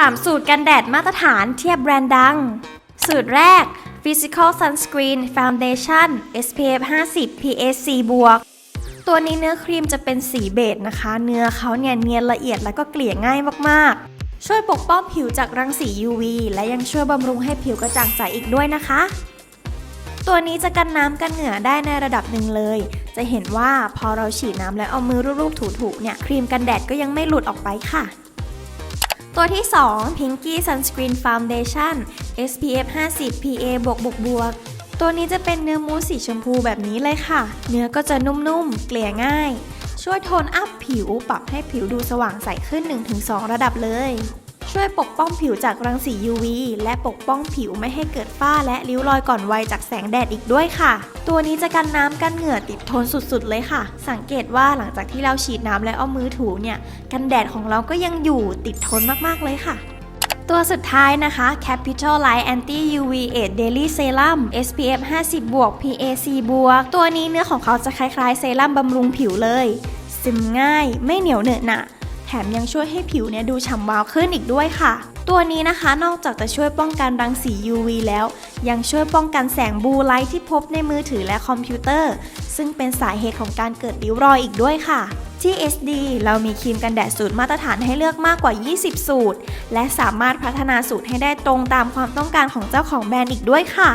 3 สูตรกันแดดมาตรฐานเทียบแบรนด์ดัง สูตรแรก Physical Sunscreen Foundation SPF 50 PA4 บวกตัวนี้เนื้อครีมจะเป็นสีเบจนะคะ เนื้อเขาเนี่ยเนียนละเอียดแล้วก็เกลี่ยง่ายมากๆ ช่วยปกป้องผิวจากรังสี UV และยังช่วยบำรุงให้ผิวกระจ่างใสอีกด้วยนะคะ ตัวนี้จะกันน้ำกันเหงื่อได้ในระดับหนึ่งเลย จะเห็นว่าพอเราฉีดน้ำแล้วเอามือรูปๆถูๆเนี่ยครีมกันแดดก็ยังไม่หลุดออกไปค่ะ ตัวที่ 2 Pinky Sunscreen Foundation SPF 50 PA บวกบวกบวกตัวนี้จะเป็นเนื้อมูสสีชมพูแบบนี้เลยค่ะ เนื้อก็จะนุ่มๆ เกลี่ยง่าย ช่วยโทนอัพผิวปรับให้ผิวดูสว่างใสขึ้น 1-2 ระดับเลย ช่วยปกป้องผิวจากรังสี UV และปกป้องผิวไม่ให้เกิดฝ้าและริ้วรอยก่อนวัยจากแสงแดดอีกด้วยค่ะ ตัวนี้จะกันน้ำกันเหงื่อติดทนสุดๆเลยค่ะ สังเกตว่าหลังจากที่เราฉีดน้ำแล้วเอามือถูเนี่ย กันแดดของเราก็ยังอยู่ติดทนมากๆเลยค่ะตัวสุดท้ายนะคะ Capital Light Anti UV 8 Daily Serum SPF 50 บวก PAC บวก ตัวนี้เนื้อของเขาจะคล้ายๆ เซรั่มบำรุงผิวเลย ซึมง่าย ไม่เหนียวเหนอะหนะ แถมยังช่วยให้ผิวเนี่ยดูฉ่ำวาวขึ้นอีกด้วยค่ะ ตัวนี้นะคะนอกจากจะช่วยป้องกันรังสี UV แล้ว ยังช่วยป้องกันแสงบูไลท์ที่พบในมือถือและคอมพิวเตอร์ ซึ่งเป็นสาเหตุของการเกิดริ้วรอยอีกด้วยค่ะที่ SD เรามีครีมกันแดดสูตรมาตรฐานให้เลือกมากกว่า 20 สูตร และสามารถพัฒนาสูตรให้ได้ตรงตามความต้องการของเจ้าของแบรนด์อีกด้วยค่ะ